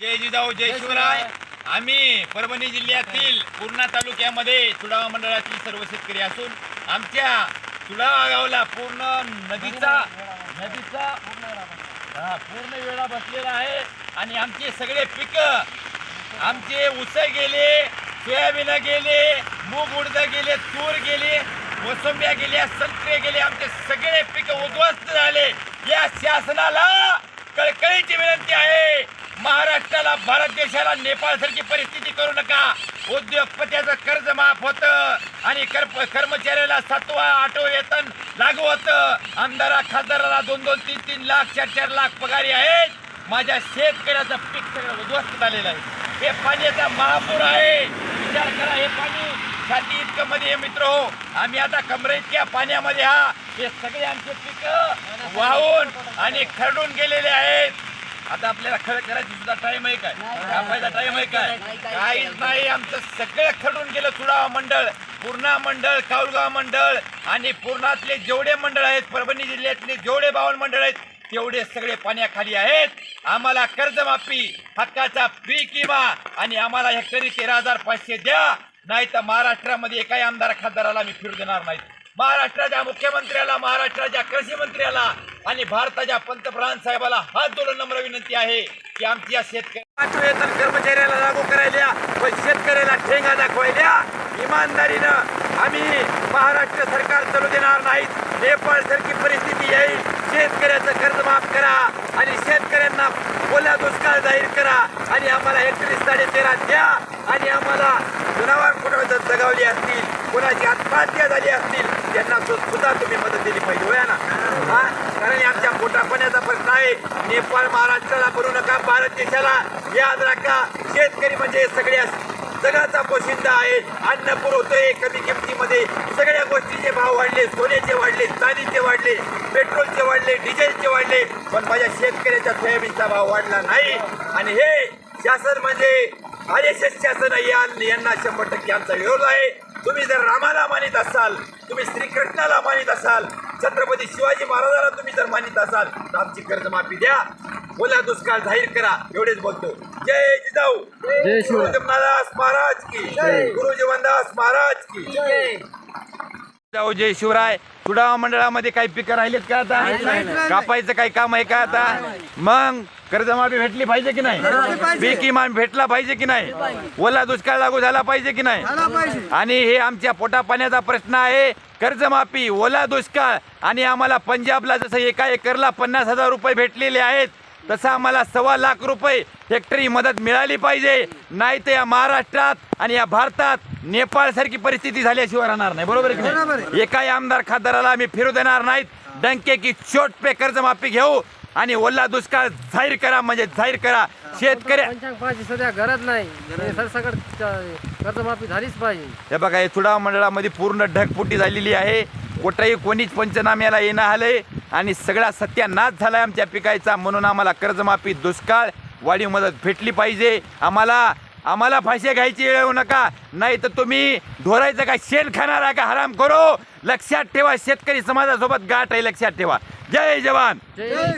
जय जिजाऊ जय शिवराय. आम्ही परभणी जिल्ह्यातील पूर्णा तालुक्यामध्ये चुडावा मंडळातील सर्व शेतकरी असून आमच्या चुडावा गावला पूर्ण नदीचा नदीचा हा, पूर्ण वेळा बसलेला आहे. आणि आमचे सगळे पिक आमचे ऊस गेले सोयाबीन गेले मूग उडद गेले तूर गेले मोसंब्या गेल्या संत्रे गेले. आमचे सगळे पीक उद्ध्वस्त झाले. या शासनाला कळकळीची विनंती आहे. भारताला भारत देशाला नेपाळ सारखी परिस्थिती करू नका. उद्योगपत्याचं कर्ज माफ होतं आणि कर्मचाऱ्याला सातवा आठवं वेतन लागू होतं. आमदारा खासदाराला दोन दोन तीन तीन लाख चार चार लाख पगारी आहेत. माझ्या शेतकऱ्याचं पीक सगळं उद्ध्वस्त झालेलं आहे. हे पाण्याचा महापूर आहे. विचार करा हे पाणी. छाती इतकं मध्ये मित्र हो. आम्ही आता कमरे इतक्या पाण्यामध्ये हा. हे सगळे आमचे पीक वाहून आणि खरडून गेलेले आहेत. आता आपल्याला खरं करायची सुद्धा टाइम आहे काय? कापायचा टाइम आहे काय? काहीच नाही. आमचं सगळं खरडून गेलं चुडावा मंडळ पूर्णा मंडळ काऊलगाव मंडळ आणि पूर्णातले जेवढे मंडळ आहेत परभणी जिल्ह्यातले जेवढे बावन मंडळ आहेत तेवढे सगळे पाण्याखाली आहेत. आम्हाला कर्जमाफी हक्काचा पीक विमा आणि आम्हाला हेक्टरी तेरा हजार पाचशे द्या नाही तर महाराष्ट्रामध्ये एकाही आमदार खासदाराला मी फिरू देणार नाहीत. महाराष्ट्राच्या मुख्यमंत्र्याला महाराष्ट्राच्या कृषी मंत्र्याला आणि भारताच्या पंतप्रधान साहेबाला हात जोडून नम्र विनंती आहे की आमच्या शेतकरी वेतन कर्मचाऱ्याला लागू करायला व शेतकऱ्याला ठेंगा दाखवायला इमानदारीनं आम्ही महाराष्ट्र सरकार चालू देणार नाहीत. नेपाळ सारखी परिस्थिती येईल. शेतकऱ्याचं कर्ज माफ करा आणि शेतकऱ्यांना बोल्या दुष्काळ करा आणि आम्हाला एकतीस साडे तेरा द्या आणि आम्हाला जुनावर कुठं जगावली असतील कुणाची आत्महत्या झाली असतील त्यांना सुद्धा तुम्ही मदत दिली पाहिजे होया ना? हा? कारण आमच्या पोटापाण्याचा प्रश्न आहे. नेपाळ महाराष्ट्राला करू नका भारत देशाला याद राखा. शेतकरी म्हणजे सगळ्या जगाचा पोशिंदा आहे. अन्न पुरवतोय कमी किमतीमध्ये. सगळ्या गोष्टीचे भाव वाढले सोन्याचे वाढले चांदीचे वाढले पेट्रोलचे वाढले डिझेलचे वाढले. पण माझ्या शेतकऱ्याच्या सोयाबीनचा भाव वाढला नाही. आणि हे शासन म्हणजे आर एस एस शासन आहे. यांना शंभर टक्के आमचा विरोध आहे. तुम्ही जर रामाला मानित असाल तुम्ही श्रीकृष्णाला मानित असाल छत्रपती शिवाजी महाराजाला तुम्ही जर मानित असाल तर आमची कर्जमाफी द्या. ओला दुष्काळ जाहीर करा एवढेच बोलतो जय जिजाऊ. जय महाराज की. गुरु जीवनदास महाराज की. जाऊ जय शिवराय. तुडावा मंडळामध्ये काही पिकं राहिलेत का आता? कापायचं काही काम आहे का आता? मग कर्जमाफी भेटली पाहिजे की नाही? पीक विमा भेटला पाहिजे की नाही? ओला दुष्काळ लागू झाला पाहिजे की नाही? आणि हे आमच्या पोटा पाण्याचा प्रश्न आहे. कर्जमाफी ओला दुष्काळ आणि आम्हाला पंजाबला जसं एका एकरला पन्नास हजार रुपये भेटलेले आहेत तसं आम्हाला सव्वा लाख रुपये हेक्टरी मदत मिळाली पाहिजे. नाही तर या महाराष्ट्रात आणि या भारतात नेपाळ सारखी परिस्थिती झाल्याशिवाय राहणार नाही. बरोबर आहे की नाही? एकाही आमदार खासदाराला आम्ही फिरू देणार नाहीत. डंके की चोट पे कर्जमाफी घेऊ आणि ओला दुष्काळ जाहीर करा म्हणजे जाहीर करा. शेतकऱ्या पंचांग सध्या गरज नाही. हे सरसकट च- कर्जमाफी झालीच पाहिजे. हे बघा हे चुडाव मंडळामध्ये पूर्ण ढगफुटी झालेली आहे. कुठंही कोणीच पंचनाम्याला येणं आलंय. आणि सगळा सत्यानाश झालाय आमच्या पिकायचा. म्हणून आम्हाला कर्जमाफी दुष्काळ वाढीव मदत भेटली पाहिजे. आम्हाला आम्हाला फाशी घ्यायची वेळ येऊ नका. नाही तर तुम्ही ढोरायचं का शेण खाणार आहे का हराम करो. लक्षात ठेवा शेतकरी समाजासोबत गाठ आहे लक्षात ठेवा. जय जवान. जय